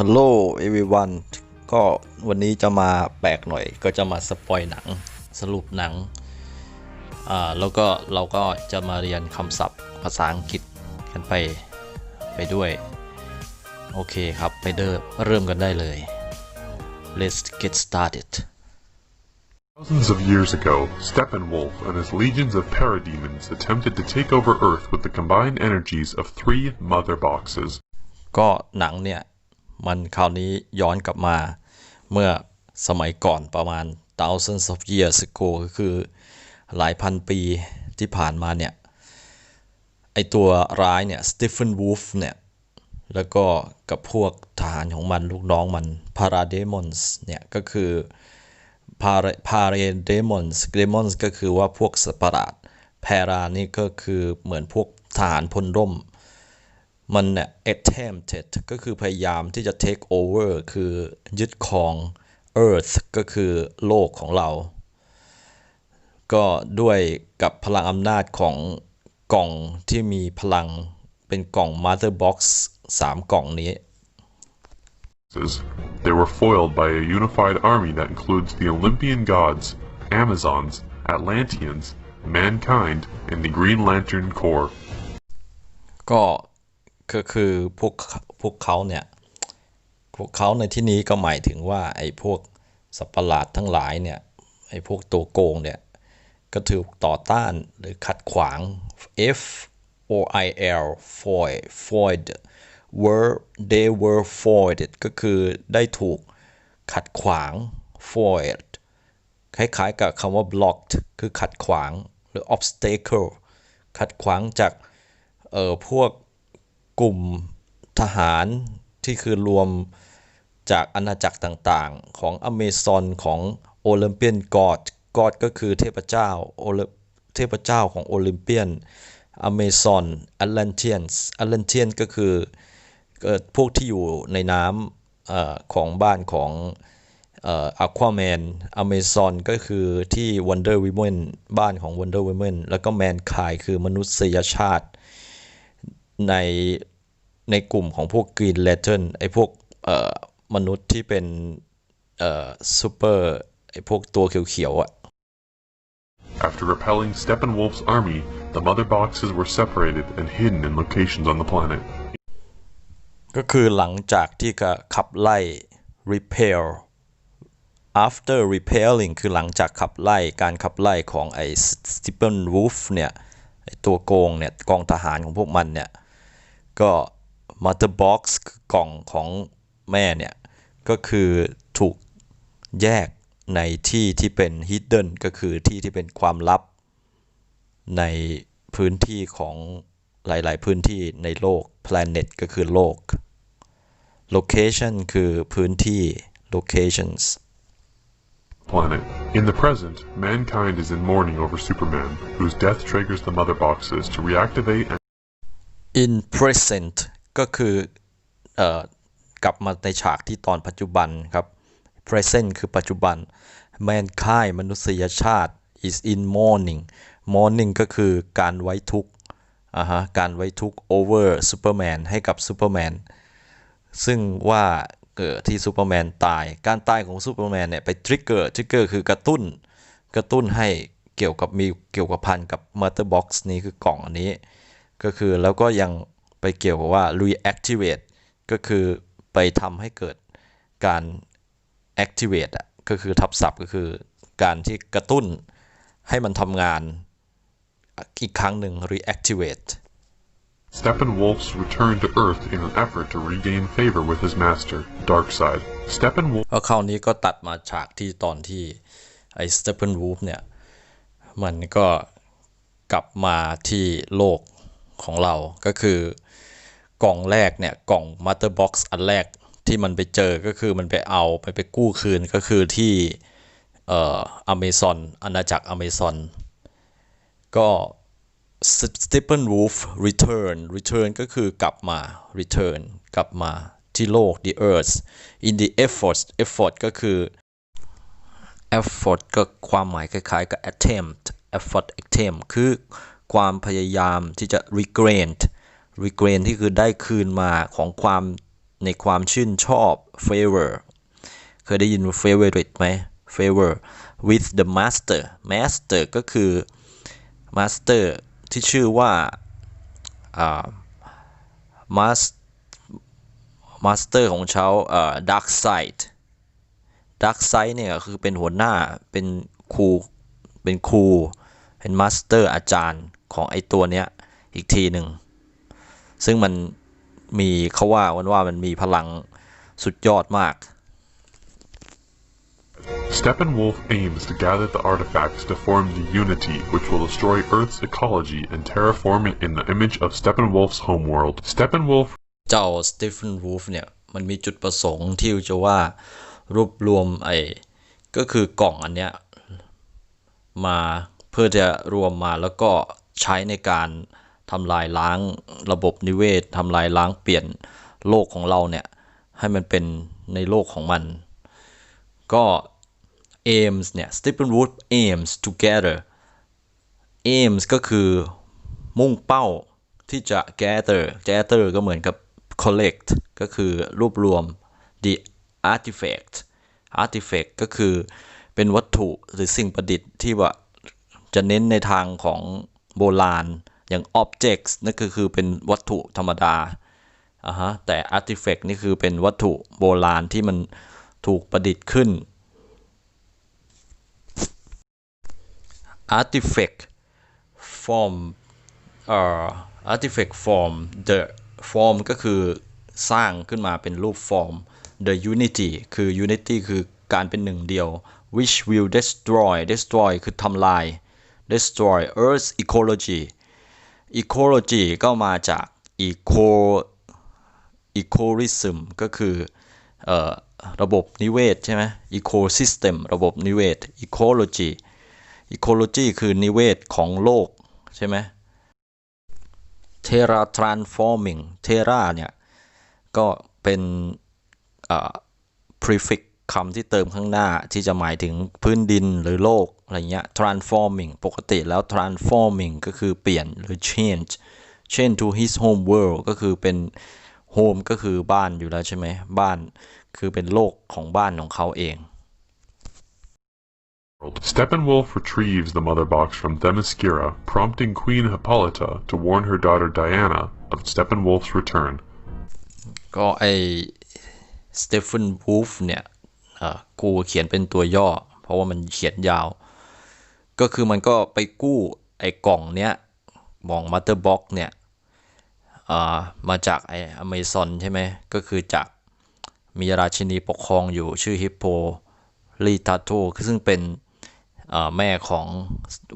Hello everyone ก็วันนี้จะมาแปลกหน่อย ก็จะมาสปอยหนังสรุปหนังอ่าแล้วก็เราก็จะมาเรียนคำศัพท์ภาษาอังกฤษกันไปไปด้วย โอเคครับ ไปเดิมเริ่มกันได้เลย Let's get started Thousands of years ago, Steppenwolf and his legions of parademons attempted to take over Earth with the combined energies of three mother boxes. ก็หนังเนี่ย มันคราวนี้ย้อนกลับมาเมื่อสมัยก่อนประมาณ thousands of years ago ก็คือหลายพันปีที่ผ่านมาเนี่ย ไอตัวร้ายเนี่ยสตีเฟนวูฟเนี่ย แล้วก็กับพวกทหารของมันลูกน้องมันพาราเดมอนส์เนี่ย ก็คือพาราพาเรเดมอนส์เดมอนส์ก็คือว่าพวกสัตว์ประหลาดแพรานี่ก็คือเหมือนพวกทหารพลร่ม มันเนี่ย attempted ก็คือพยายามที่จะ take over คือยึดครอง earth ก็คือโลกของเรา ก็ด้วยกับพลังอำนาจของกล่องที่มีพลังเป็นกล่อง mother box 3 กล่องนี้ They were foiled by a unified army that includes the Olympian gods, Amazons, Atlanteans, mankind, and the Green Lantern Corps. ก็ ก็คือพวกพวกเขาเนี่ย พวกเขาในที่นี้ก็หมายถึงว่าไอ้พวกสัตว์ปะหลาดทั้งหลายเนี่ย ไอ้พวกตัวโกงเนี่ย ก็ถูกต่อต้านหรือขัดขวาง F O I L foil foiled were they were foiled ก็คือได้ถูกขัดขวาง FOID คล้ายๆกับคำว่า blocked คือขัดขวางหรือ obstacle ขัดขวางจากเอ่อพวก กลุ่มทหารที่คือรวมจากอาณาจักรต่างๆ ของอเมซอนของโอลิมเปียนกอดกอดก็คือเทพเจ้าโอลเทพเจ้าของโอลิมเปียนอเมซอนแอตแลนเทียนส์แอตแลนเทียนก็คือพวกที่อยู่ในน้ำอของบ้านของอ่ออควาแมนอเมซอนก็คือที่ Wonder Woman บ้านของ Wonder Woman แล้วก็แมนคายคือมนุษยชาติ ในในกลุ่มของพวก Green Lantern ไอ้พวกเอ่อมนุษย์ที่เป็นเอ่อซูเปอร์ไอ้พวกตัวเขียวๆอะ After repelling Steppenwolf's army, the mother boxes were separated and hidden in locations on the planet. ก็คือหลังจากที่ก็ขับไล่ repel after repelling คือหลังจากขับไล่การขับไล่ของไอ้ Stephen Wolf เนี่ยไอ้ตัวโกงเนี่ยกองทหารของพวกมันเนี่ย ก็ mother box คือกล่องของแม่เนี่ย ก็คือถูกแยกในที่ที่เป็น hidden ก็คือที่ที่เป็นความลับ ในพื้นที่ของหลาย ๆ พื้นที่ในโลก planet ก็คือโลก location คือพื้นที่ locations Planet. In the present, mankind is in mourning over Superman, whose death triggers the mother boxes to reactivate and in present ก็คือเอ่อกลับมาในฉากที่ตอนปัจจุบันครับ present คือปัจจุบัน mankind มนุษยชาติ is in mourning mourning ก็คือการไว้ทุกข์อ่าฮะการไว้ทุกข์ over Superman ให้กับ Superman ซึ่งว่าเกิดที่ซูเปอร์แมนตาย การตายของซูเปอร์แมนเนี่ยไปทริกเกอร์ทริกเกอร์คือกระตุ้น กระตุ้นให้เกี่ยวกับมีเกี่ยวกับพันกับมัตเตอร์บ็อกซ์นี้คือกล่องอันนี้ ก็คือแล้วก็ยังไปเกี่ยวกับว่า reactivate ก็คือไปทำให้เกิดการ activate อะก็คือทับศัพท์ก็คือการที่กระตุ้นให้มันทำงานอีกครั้งหนึ่ง reactivate Steppenwolf's return to Earth in an effort to regain favor with his master, Darkseid. Steppenwolf แล้วคราวนี้ก็ตัดมาฉากที่ตอนที่ไอ้สเต p ป n นวูฟเนี่ย มันก็กลับมาที่โลก ของเราก็คือกล่องแรกเนี่ยกล่องมัตเตอร์บ็อกซ์อันแรกที่มันไปเจอก็คือมันไปเอาไปไปกู้คืนก็คือที่เอ่ออเมซอนอาณาจักรอเมซอนก็ Stephen Wolf return return ก็คือกลับมา return กลับมาที่โลก the earth in the effort effort ก็คือ effort ก็ความหมายคล้ายๆกับ attempt effort attempt คือ ความพยายามที่จะ regain regain ที่คือได้คืนมาของความในความชื่นชอบ favor เคยได้ยิน favorite ไหม favor with the master master ก็คือ master ที่ชื่อว่าอ่า mas master ของเขา dark side dark side เนี่ยคือเป็นหัวหน้าเป็นครูเป็นครูเป็น master อาจารย์ ของไอตัวเนี้ยอีกทีหนึ่ง ซึ่งมันมีเขาว่ากันว่ามันมีพลังสุดยอดมาก Steppenwolf aims to gather the artifacts to form the Unity, which will destroy Earth's ecology and terraform it in the image of Steppenwolf's homeworld. Steppenwolf เจ้าสตีเฟนวูฟเนี่ยมันมีจุดประสงค์ที่จะว่ารวบรวมไอ้ก็คือกล่องอันเนี้ยมาเพื่อจะรวมมาแล้วก็ ใช้ในการทำลายล้างระบบนิเวศทำลายล้างเปลี่ยนโลกของเราเนี่ย ให้มันเป็นในโลกของมัน ก็ aims เนี่ย Stephen Wood aims together aims ก็คือมุ่งเป้าที่จะ gather gather ก็เหมือนกับ collect ก็คือรวบรวม the artifact artifact ก็คือเป็นวัตถุหรือสิ่งประดิษฐ์ที่ว่าจะเน้นในทางของ โบราณ อย่าง objects นั่นก็คือเป็นวัตถุธรรมดาอ่าฮะแต่ artifact นี่คือเป็นวัตถุโบราณที่มันถูกประดิษฐ์ขึ้น artifact form เอ่อ artifact form the form ก็คือสร้างขึ้นมาเป็นรูป form the unity คือ unity คือการเป็นหนึ่งเดียว which will destroy destroy คือทำลาย destroy earth's ecology ecology ก็มาจาก eco ecosystem ก็คือเอ่อระบบนิเวศใช่ไหม ecosystem ระบบนิเวศ ecology ecology คือนิเวศของโลกใช่ไหม terra transforming terra เนี่ย ก็เป็นอ่า prefix คำที่เติมข้างหน้าที่จะหมายถึงพื้นดินหรือโลก อะไรเงี้ย transforming ปกติแล้ว transforming ก็คือเปลี่ยนหรือ change change to his home world ก็คือเป็น home ก็คือบ้านอยู่แล้วใช่ไหมบ้านคือเป็นโลกของบ้านของเขาเอง Steppenwolf retrieves the mother box from Themyscira, prompting Queen Hippolyta to warn her daughter Diana of Steppenwolf's return. ก็ไอสเตฟ e นวูฟเนี่ยเอ่อกูเขียนเป็นตัวย่อ เพราะว่ามันเขียนยาว ก็คือมันก็ไปกู้ไอ้กล่องเนี้ยมองมัตเตอร์บ็อกเนี่ยอ่ามาจากไอ้อเมซอนใช่ไหมก็คือจากมีราชินีปกครองอยู่ชื่อฮิปโปลีทาโตซึ่งเป็นอ่าแม่ของ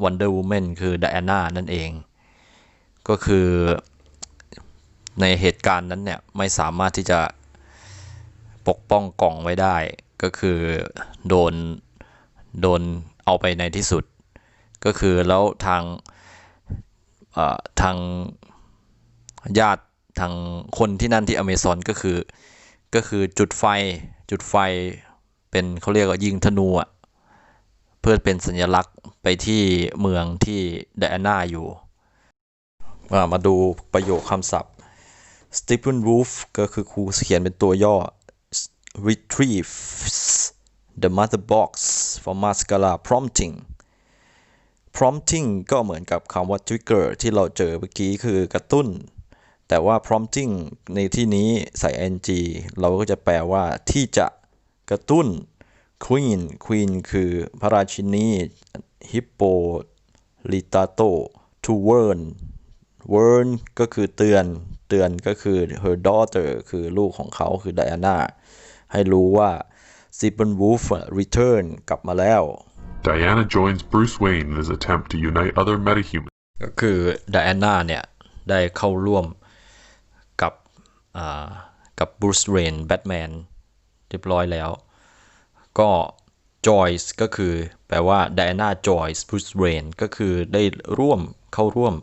Wonder Woman คือไดอาน่านั่นเอง ก็คือในเหตุการณ์นั้นเนี่ย ไม่สามารถที่จะปกป้องกล่องไว้ได้ ก็คือโดน โดนเอาไปในที่สุด ก็คือแล้วทางทางญาติทางคนที่นั่นที่อเมซอนก็คือ ก็คือจุดไฟจุดไฟเป็นเขาเรียกว่ายิงธนูอะเพื่อเป็นสัญลักษณ์ไปที่เมืองที่ไดอาน่าอยู่มามาดูประโยคคำศัพท์ Stephen Wolf ก็คือครูเขียนเป็นตัวย่อ retrieves the mother box from mascara prompting prompting ก็เหมือนกับคำว่า trigger ที่เราเจอเมื่อกี้คือกระตุ้น แต่ว่า prompting ในที่นี้ใส่ ing เราก็จะแปลว่าที่จะกระตุ้น queen queen คือพระราชินี hippo litato to warn warn ก็คือเตือน เตือนก็คือ her daughter คือลูกของเขาคือไดอาน่าให้รู้ว่า Stephen Wolf return กลับมาแล้ว Diana joins Bruce Wayne in his attempt to unite other metahumans. ก็คือไดอาน่าเนี่ยได้เข้าร่วมกับกับบรูซเรนแบทแมนเรียบร้อยแล้ว ก็ Joyce ก็คือ แปลว่า Diana Joyce Bruce Wayne ก็คือได้ร่วมเข้าร่วม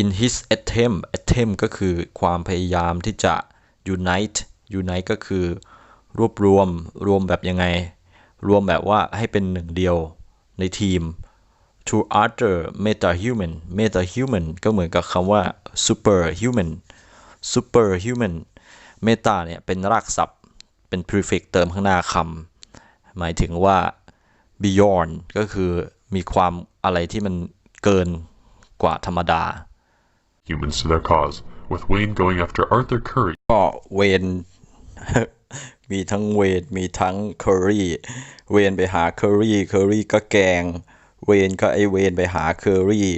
in his attempt attempt ก็คือความพยายามที่จะ unite unite ก็คือรวบรวมรวมแบบยังไง รวมแบบว่าให้เป็นหนึ่งเดียวในทีม to other metahuman metahuman ก็เหมือนกับคำว่า superhuman superhuman เมตาเนี่ยเป็นรากศัพท์ เป็น prefix เติมข้างหน้าคำหมายถึงว่า beyond ก็คือมีความอะไรที่มันเกินกว่าธรรมดา humans to their cause, with Wayne going after Arthur Curry ก็เวน มีทั้งเวนมีทั้งเคอรี่เวนไปหาเคอรี่เคอรี่ก็แกง เวนก็ไอเวนไปหาเคอรี่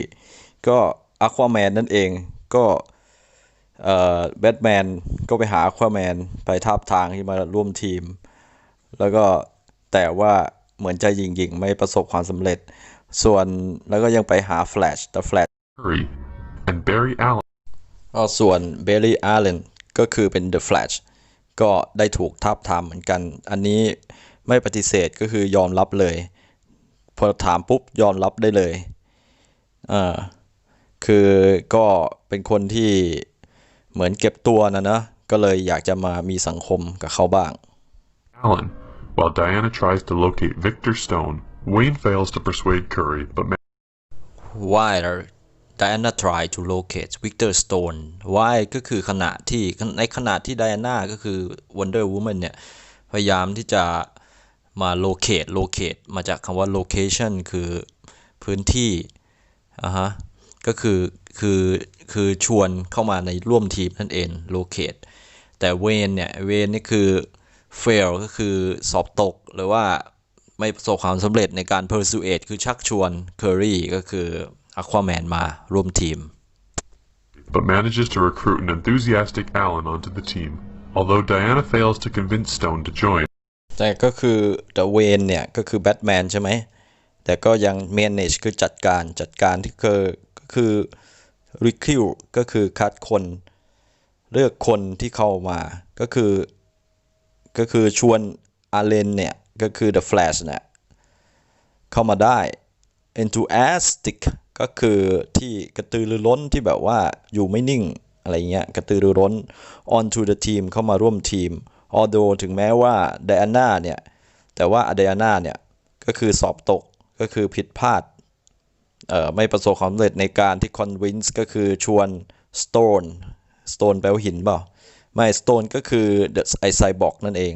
ก็อควาแมนนั่นเองก็เอ่อแบทแมนก็ไปหาอควาแมนไปทับทางที่มาร่วมทีม แล้วก็แต่ว่าเหมือนจะยิงยิงๆไม่ประสบความสำเร็จ ส่วนแล้วก็ยังไปหาแฟลชแต่แฟลช Curry, and Barry Allen ก็ส่วนเบลลี่อาร์เลนก็คือเป็น The Flash ก็ได้ถูกทับทามเหมือนกัน อันนี้ไม่ปฏิเสธก็คือยอมรับเลย พอถามปุ๊บยอมรับได้เลยเออคือก็เป็นคนที่เหมือนเก็บตัวนะนะก็เลยอยากจะมามีสังคมกับเขาบ้าง Allen. While Diana tries to locate Victor Stone, Wayne fails to persuade Curry, but while Diana try to locate Victor Stone while ก็คือขณะที่ในขณะที่ Diana ก็คือ Wonder Woman เนี่ย พยายามที่จะมา locate locate มาจากคำว่า location คือพื้นที่อ่าฮะก็คือ คือ คือชวนเข้ามาในร่วมทีมนั่นเอง locate แต่เวนเนี่ยเวนนี่คือ fail ก็คือสอบตกหรือว่าไม่ประสบความสำเร็จในการ persuade คือชักชวน Curry ก็คือ Aquaman มาร่วมทีม but manages to recruit an enthusiastic Allen onto the team. Although Diana fails to convince Stone to join, แต่ก็คือ The Wayne เนี่ย ก็คือแบทแมนใช่ไหม แต่ก็ยัง manage คือจัดการจัดการที่คือก็คือ recruit ก็คือคัดคน เลือกคนที่เข้ามา ก็คือ ก็คือชวนอาเลนเนี่ย ก็คือ The Flash เนี่ย เข้ามาได้ enthusiastic ก็คือที่กระตือรือร้นที่แบบว่าอยู่ไม่นิ่งอะไรเงี้ยกระตือรือร้น onto the team เข้ามาร่วมทีม although ถึงแม้ว่า Diana เนี่ย แต่ว่า Diana เนี่ย ก็คือสอบตกก็คือผิดพลาดเอ่อไม่ประสบความสำเร็จในการที่ convince ก็คือชวน Stone Stone แปลว่าหินเปล่า ไม่ Stone ก็คือไอไซบอกนั่นเอง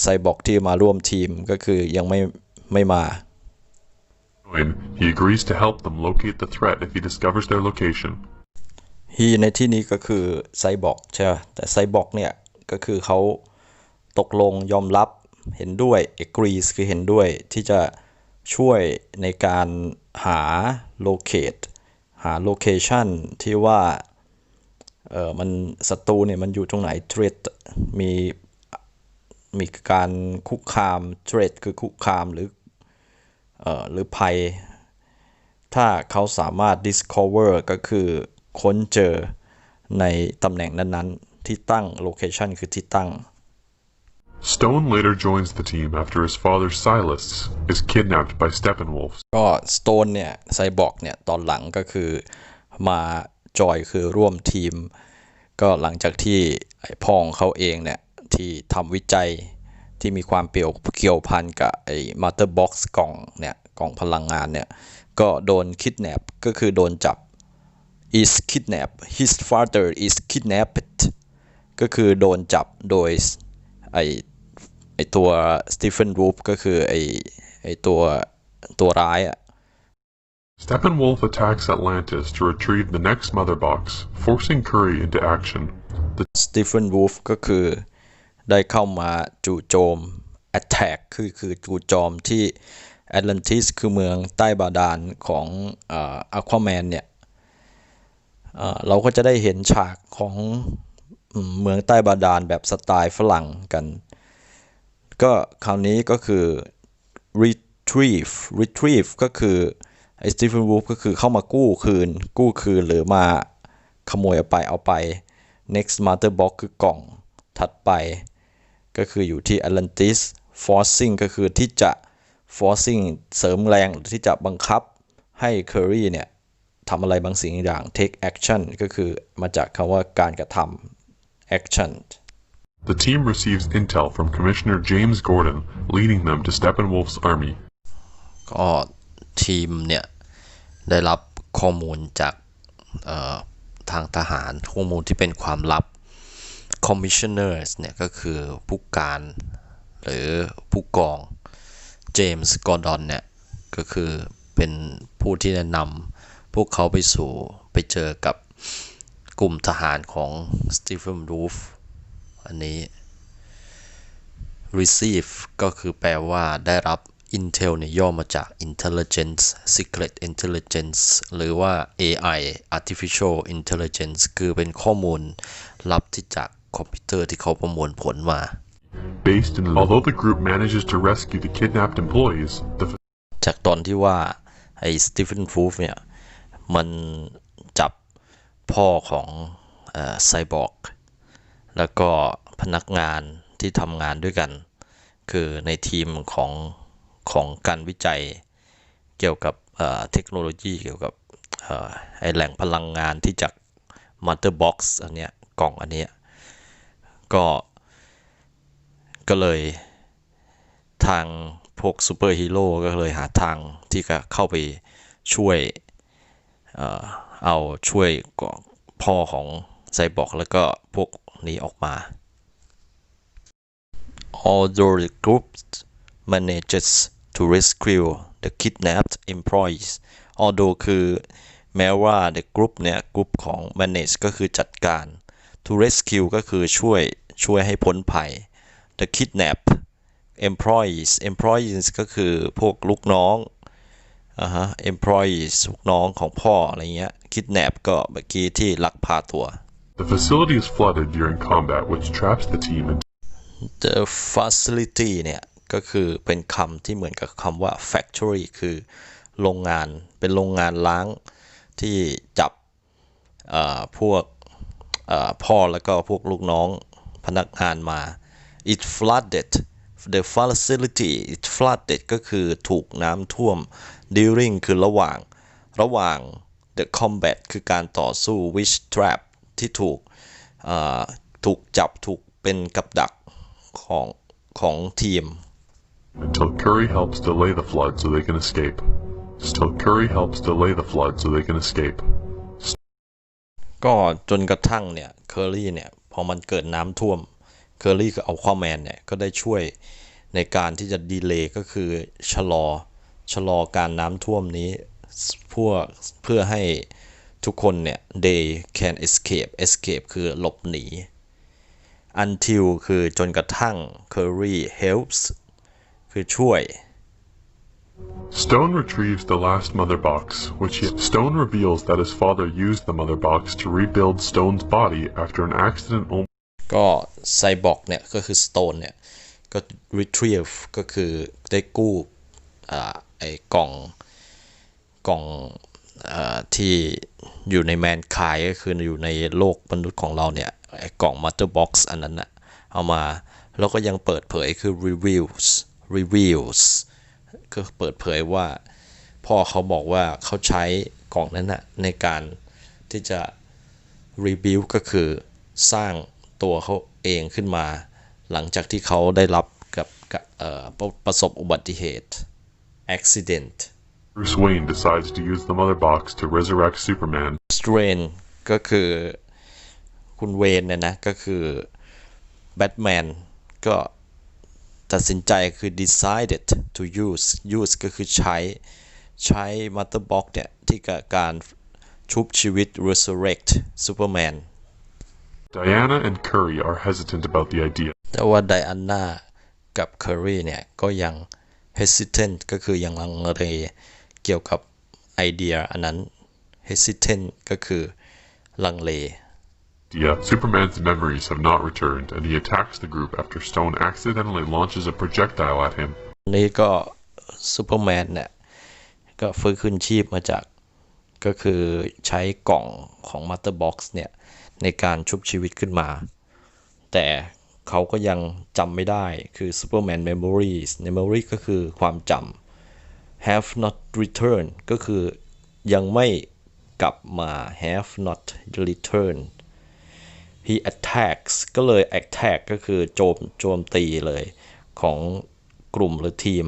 ไซบอกที่มาร่วมทีมก็คือยังไม่ไม่มา join, he agrees to help them locate the threat if he discovers their location. he ในที่นี้ก็คือไซบอร์กใช่ไหมแต่ไซบอร์กเนี่ยก็คือเขาตกลงยอมรับเห็นด้วย agrees คือเห็นด้วยที่จะช่วยในการหา locate หา location ที่ว่าเออมันศัตรูเนี่ยมันอยู่ตรงไหน threat มีมีการคุกคาม threat คือคุกคามหรือเอ่อ หรือภัย ถ้าเขาสามารถ discover ก็คือค้นเจอในตำแหน่งนั้นๆ ที่ตั้ง location คือที่ตั้ง Stone later joins the team after his father Silas is kidnapped by Steppenwolf. ก็ Stone เนี่ยไซบอร์กเนี่ย ตอนหลังก็คือมาจอยคือร่วมทีม ก็หลังจากที่ไอ้พ่อของเขาเองเนี่ย ที่ทำวิจัย ที่มีความเกี่ยวเกี่ยวพันกับไอ้มาเตอร์บ็อกซ์กล่องเนี่ยกล่องพลังงานเนี่ยก็โดนคิดแนปก็คือโดนจับ is kidnapped his father is kidnapped ก็คือโดนจับโดยไอไอตัวสตีเฟนวูฟก็คือไอไอตัวตัวร้ายอะ Steppenwolf attacks Atlantis to retrieve the next Mother Box, forcing Curry into action. The สตีเฟนวูฟก็คือ ได้เข้ามาจู่โจม attack คือคือจู่โจมที่ Atlantis คือเมืองใต้บาดาลของอ่อ Aquaman เนี่ยเราก็จะได้เห็นฉากของเมืองใต้บาดาลแบบสไตล์ฝรั่งกัน ก็คราวนี้ก็คือ retrieve retrieve ก็คือไอ้สตีเฟนวูฟก็คือเข้ามากู้คืน กู้คืนหรือมาขโมยเอาไปเอาไป next mother box คือกล่องถัดไป ก็คืออยู่ที่ Atlantis forcing ก็คือที่จะ forcing เสริมแรงหรือที่จะบังคับให้ Curry เนี่ยทำอะไรบางสิ่งอย่าง take action ก็คือมาจากคำว่าการกระทำ action The team receives intel from Commissioner James Gordon, leading them to Steppenwolf's army. ก็ทีมเนี่ย ได้รับข้อมูลจากเอ่อทางทหารข้อมูลที่เป็นความลับ commissioners เนี่ยก็คือผู้การหรือผู้กองเจมส์กอร์ดอนเนี่ยก็คือเป็นผู้ที่แนะนำพวกเขาไปสู่ไปเจอกับกลุ่มทหารของสตีเฟนรูฟอันนี้ receive ก็คือแปลว่าได้รับ Intel เนี่ยย่อมาจาก Intelligence Secret Intelligence หรือว่า AI Artificial Intelligence คือเป็นข้อมูลลับที่จาก คอมพิวเตอร์ที่เขาประมวลผลมา Based in although the group manages to rescue the kidnapped employees, the จากตอนที่ว่าไอ้สตีเฟนฟูฟเนี่ย มันจับพ่อของไซบอร์กแล้วก็พนักงานที่ทำงานด้วยกัน คือในทีมของของการวิจัยเกี่ยวกับเอ่อเทคโนโลยีเกี่ยวกับเอ่อไอแหล่งพลังงานที่จากม o เตอร์บ็อกซ์อันเนี้ยกล่องอันเนี้ย ก็ ก็เลยทางพวกซูเปอร์ฮีโร่ก็เลยหาทางที่จะเข้าไปช่วยเอ่อเอาช่วยก่อพ่อของไซบอร์กแล้วก็พวกนี้ออกมา although the group manages to rescue the kidnapped employees although คือแม้ว่า the group เนี่ย กลุ่มของ manage ก็คือจัดการ to rescue ก็คือช่วยช่วยให้พ้นภัย the kidnap employees employees ก็คือพวกลูกน้องอ่าฮะ employees ลูกน้องของพ่ออะไรเงี้ย kidnap ก็เมื่อกี้ที่ลักพาตัว the facility is flooded during combat, which traps the team in the facility เนี่ยก็คือเป็นคำที่เหมือนกับคำว่า factory คือโรงงานเป็นโรงงานล้างที่จับเอ่อพวกเอ่อ พ่อแล้วก็พวกลูกน้องพนักงานมา it flooded the facility it flooded ก็คือถูกน้ำท่วม during คือระหว่าง ระหว่าง the combat คือการต่อสู้ which trap ที่ถูกถูกจับถูกเป็นกับดักของของทีม until Curry helps delay the flood so they can escape. Still, Curry helps delay the flood so they can escape. ก็จนกระทั่งเนี่ยเคอรี่เนี่ยพอมันเกิดน้ำท่วมเคอรี่กับอัลควาแมนเนี่ยก็ได้ช่วยในการที่จะดีเลย์ก็คือชะลอชะลอการน้ำท่วมนี้เพื่อเพื่อให้ทุกคนเนี่ย they can escape escape คือหลบหนี until คือจนกระทั่ง Curry helps คือช่วย Stone retrieves the last mother box, which he, Stone reveals that his father used the mother box to rebuild Stone's body after an accident ก็ไซบอร์กเนี่ย ก็คือ Stone เนี่ย ก็ retrieve ก็คือได้กู้อ่าไอ้กล่องกล่องอาที่อยู่ในแมนคายก็คืออยู่ในโลกมนุษย์ของเราเนี่ย ไอ้กล่อง Mother Box อันนั้นนะเอามา แล้วก็ยังเปิดเผยคือ reviews reviews ก็เปิดเผยว่า พ่อเขาบอกว่าเขาใช้กล่องนั้นนะในการที่จะ rebuild ก็คือสร้างตัวเขาเองขึ้นมา หลังจากที่เขาได้รับกับกับเอ่อประประสบอุบัติเหตุ accident Bruce Wayne decides to use the mother box to resurrect Superman. strain ก็คือคุณเวนเนี่ยนะ ก็คือแบทแมนก็ ตัดสินใจคือ decided to use use ก็คือใช้ ใช้ mother box เนี่ย ที่กับการชุบชีวิต resurrect Superman Diana and Curry are hesitant about the idea. แต่ว่าไดอาน่ากับเคอรี่เนี่ย ก็ยัง hesitant ก็คือยังลังเลเกี่ยวกับไอเดียอันนั้น hesitant ก็คือลังเล Yeah, Superman's memories have not returned, and he attacks the group after Stone accidentally launches a projectile at him. นี้ก็ซูเปอร์แมนเนี่ยก็ฟื้นคืนชีพมาจากก็คือใช้กล่องของ Mother Box เนี่ย ในการชุบชีวิตขึ้นมา แต่เขาก็ยังจำไม่ได้คือ Superman Memories Memory ก็คือความจำ have not returned ก็คือยังไม่กลับมา have not returned he attacks ก็เลย attack ก็คือโจมโจมตีเลยของกลุ่มหรือทีม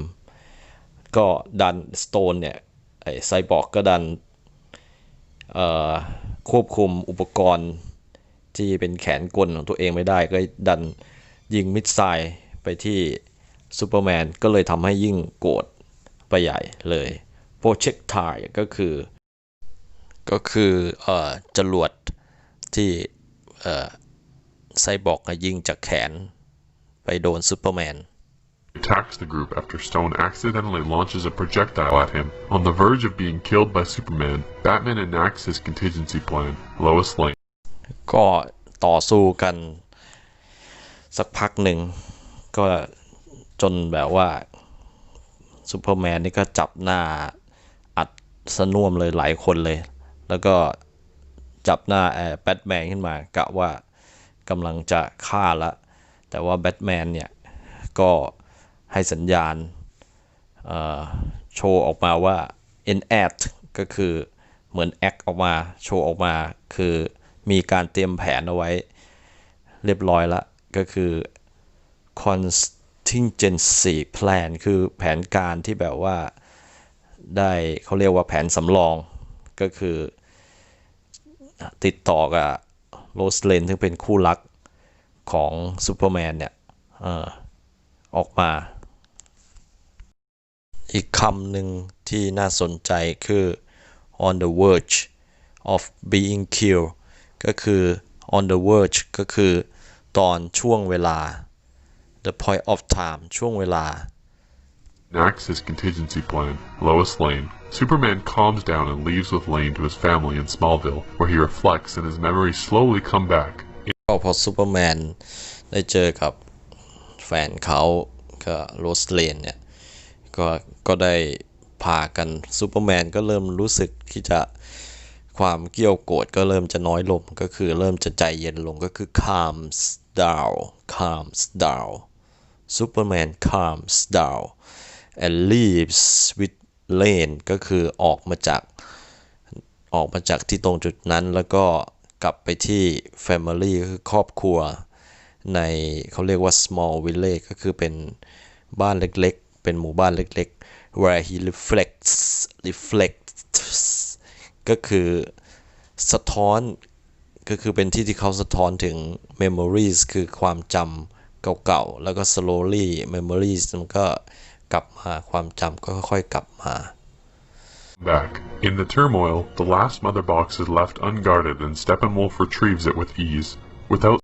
ก็ดัน Stone เนี่ยไอไซบอร์กก็ดันควบคุมอุปกรณ์ที่เป็นแขนกลของตัวเองไม่ได้ก็ดันยิงมิสไซล์ไปที่ซูเปอร์แมนก็เลยทำให้ยิ่งโกรธไปใหญ่เลยโปรเจกต์ไทก็คือ ก็คืออจรวดที่ ไซบอร์กยิงจากแขนไปโดนซูเปอร์แมน attacks the group after Stone accidentally launches a projectile at him. On the verge of being killed by Superman, Batman enacts his contingency plan. Lois Lane. ก็ต่อสู้กันสักพักหนึ่ง ก็จนแบบว่าซูเปอร์แมนนี่ก็จับหน้าอัดสน่วมเลยหลายคนเลย แล้วก็ จับหน้าแบทแมนขึ้นมากะว่ากำลังจะฆ่าละ แต่ว่าแบทแมนเนี่ยก็ให้สัญญาณโชว์ออกมาว่า enact ก็คือเหมือน act ออกมาโชว์ออกมาคือมีการเตรียมแผนเอาไว้เรียบร้อยละก็คือ contingency plan คือแผนการที่แบบว่าได้เขาเรียกว่าแผนสำรองก็คือ ติดต่อกับโรสเลนซึ่งเป็นคู่รักของซูเปอร์แมนเนี่ยออกมา อีกคำหนึ่งที่น่าสนใจคือ on the verge of being killed ก็คือ on the verge ก็คือตอนช่วงเวลา the point of time ช่วงเวลา enacts his contingency plan. Lois Lane. Superman calms down and leaves with Lane to his family in Smallville, where he reflects and his memories slowly come back. ก็พอซูเปอร์แมนได้เจอกับแฟนเขากับโรสเลนเนี่ยก็ก็ได้พากันซูเปอร์แมนก็เริ่มรู้สึกที่จะความเกรี้ยวโกรธก็เริ่มจะน้อยลงก็คือเริ่มจะใจเย็นลงก็คือ calms down calms down Superman calms down and leaves with Lane ก็คือออกมาจากออกมาจากที่ตรงจุดนั้น แล้วก็กลับไปที่ Family ก็คือครอบครัว ในเขาเรียกว่า small village ก็คือเป็นบ้านเล็กๆ เป็นหมู่บ้านเล็กๆ where he reflects reflects ก็คือสะท้อนก็คือเป็นที่ที่เขาสะท้อนถึง memories คือความจำเก่าๆ แล้วก็ slowly memories มันก็ กลับมาความจำก็ค่อยๆกลับมา Back. In the turmoil, the last mother box is left unguarded and Steppenwolf retrieves it with ease. Without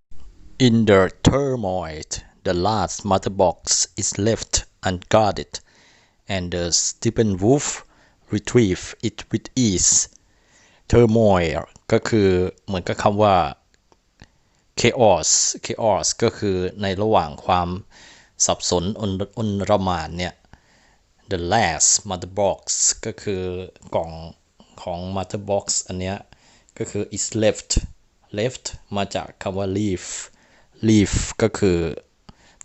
In the turmoil, the last mother box is left unguarded, and the Steppenwolf retrieve it with ease. Turmoil ก็คือเหมือนกับคำว่า chaos chaos ก็คือในระหว่างความ สับสนอนอนระมานเนี่ย the last mother box ก็คือกล่องของ mother box อันเนี้ย ก็คือ is left left มาจากคำว่า leave leave ก็คือ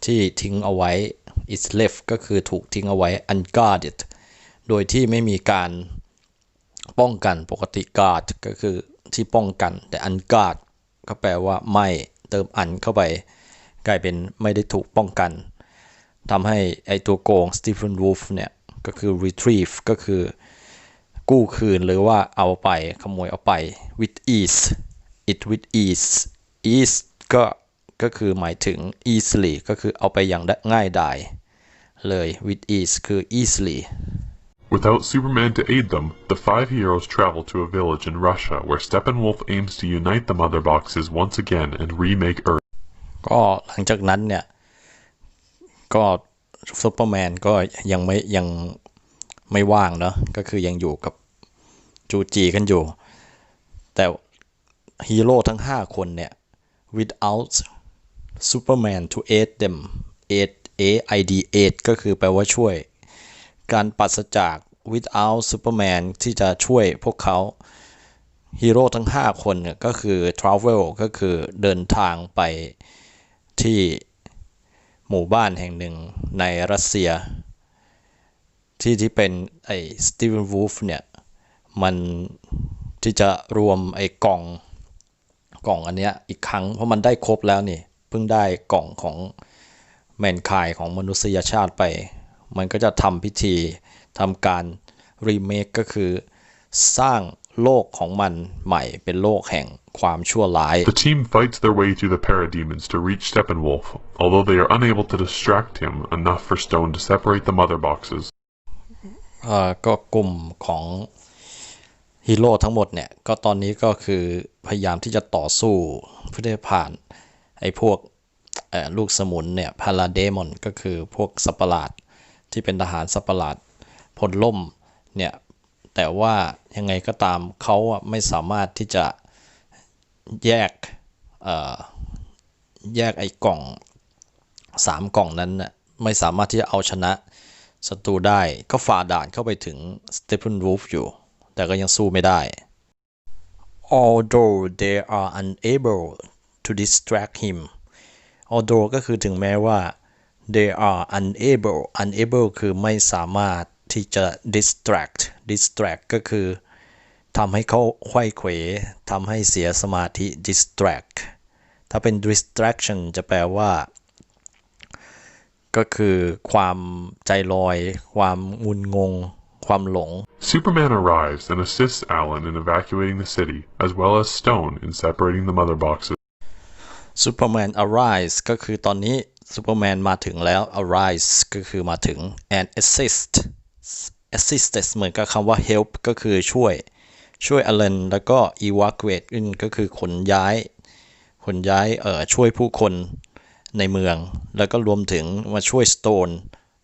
ที่ทิ้งเอาไว้ is left ก็คือถูกทิ้งเอาไว้ unguarded โดยที่ไม่มีการป้องกันปกติ guard ก็คือที่ป้องกันแต่ unguard ก็แปลว่าไม่เติมอันเข้าไป กลายเป็นไม่ได้ถูกป้องกัน ทำให้ไอตัวโกง Stephen Wolf เนี่ย ก็คือ retrieve ก็คือกู้คืนหรือว่าเอาไปขโมยเอาไป with ease it with ease ease ก็ก็คือหมายถึง easily ก็คือเอาไปอย่างง่ายดายเลย with ease คือ easily Without Superman to aid them, the five heroes travel to a village in Russia where Steppenwolf aims to unite the mother boxes once again and remake Earth. ก็หลังจากนั้นเนี่ย ก็ซูเปอร์แมนก็ยังไม่ยังไม่ว่างเนาะก็คือยังอยู่กับจูจีกันอยู่ แต่ฮีโร่ทั้ง 5 คนเนี่ย without Superman to aid them aid A I D aid ก็คือแปลว่าช่วย การปราศจาก without Superman ที่จะช่วยพวกเขาฮีโร่ทั้ง 5 คนเนี่ยก็คือ travel ก็คือเดินทางไปที่ หมู่บ้านแห่งหนึ่งในรัสเซีย ที่ที่เป็นไอ้สตีเวนวูฟเนี่ยมันที่จะรวมไอ้กล่องกล่องอันเนี้ยอีกครั้งเพราะมันได้ครบแล้วนี่เพิ่งได้กล่องของแมนคายของมนุษยชาติไป มันก็จะทำพิธีทำการรีเมคก็คือสร้าง โลกของมันใหม่เป็นโลกแห่งความชั่วร้าย The team fights their way through the parademons to reach Steppenwolf, although they are unable to distract him enough for Stone to separate the mother boxes. เอ่อก็กลุ่มของฮีโร่ทั้งหมดเนี่ย ก็ตอนนี้ก็คือพยายามที่จะต่อสู้เพื่อได้ผ่านไอ้พวกเอ่อลูกสมุนเนี่ยพาราเดมอนก็คือพวกสัตว์ประหลาดที่เป็นทหารสัตว์ประหลาดพลล่มเนี่ย แต่ว่ายังไงก็ตามเขาไม่สามารถที่จะแยกแยกไอ้กล่องสามกล่องนั้นน่ะไม่สามารถที่จะเอาชนะศัตรูได้ก็ฝ่าด่านเข้าไปถึงสเต p ปน o ูฟอยู่ แต่ก็ยังสู้ไม่ได้ although they are unable to distract him although ก็คือถึงแม้ว่า they are unable unable คือไม่สามารถที่จะ distract distract ก็คือทำให้เขาไขว้เขวทำให้เสียสมาธิ distract ถ้าเป็น distraction จะแปลว่า ก็คือความใจลอย ความงุนงง ความหลง Superman arrives and assists Alan in evacuating the city, as well as Stone in separating the mother boxes. Superman arise ก็คือตอนนี้ Superman มาถึงแล้ว arise ก็คือมาถึง and assist assist เหมือนกับคำว่า help ก็คือช่วยช่วย Alan แล้วก็ evacuate ก็คือขนย้ายขนย้ายเอ่อช่วยผู้คนในเมือง แล้วก็รวมถึงมาช่วย Stone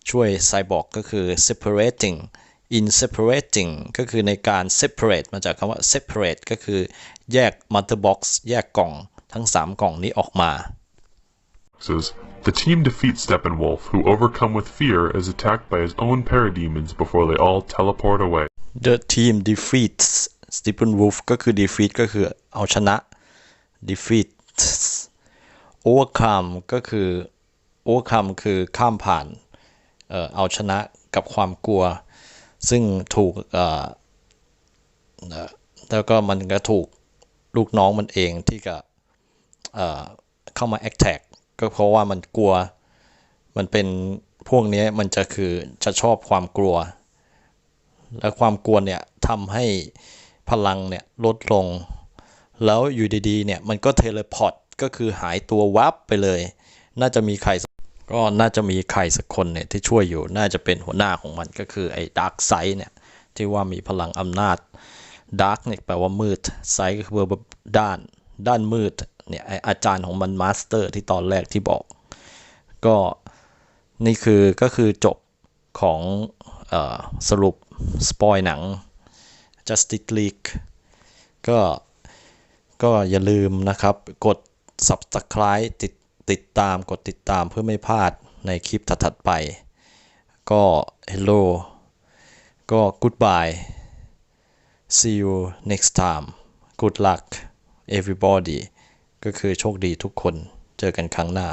ช่วยไซบอร์กก็คือ separating in separating ก็คือในการ separate มาจากคำว่า separate ก็คือแยก mother box แยกกล่องทั้ง 3 กล่องนี้ออกมา boxes, The team defeats Steppenwolf, who, overcome with fear, is attacked by his own parademons before they all teleport away. The team defeats Stephen Wolf ก็คือ defeat ก็คือเอาชนะ defeat overcome ก็คือ overcome คือข้ามผ่านเอาชนะกับความกลัว ซึ่งถูกแล้วก็มันก็ถูกลูกน้องมันเองที่ก็เข้ามา attack ก็เพราะว่ามันกลัว มันเป็นพวกนี้มันจะคือจะชอบความกลัว และความกลัวเนี่ยทำให้พลังเนี่ยลดลง แล้วอยู่ดีๆเนี่ยมันก็เทเลพอร์ตก็คือหายตัววับไปเลย น่าจะมีใครก็น่าจะมีใครสักคนเนี่ยที่ช่วยอยู่น่าจะเป็นหัวหน้าของมันก็คือไอ้ดาร์กไซด์เนี่ยที่ว่ามีพลังอำนาจดาร์กเนี่ยแปลว่ามืดไซด์ก็คือแบบด้านด้านมืด เนี่ยอาจารย์ของมันมาสเตอร์ที่ตอนแรกที่บอก ก็นี่คือก็คือจบของอสรุป สปอยหนัง Justice League ก็ก็อย่าลืมนะครับ กด Subscribe ติดติดตามกดติดตามเพื่อไม่พลาดในคลิปถัดๆไป ก็ Hello ก็ Goodbye see you next time good luck everybody ก็คือโชคดีทุกคน เจอกันครั้งหน้า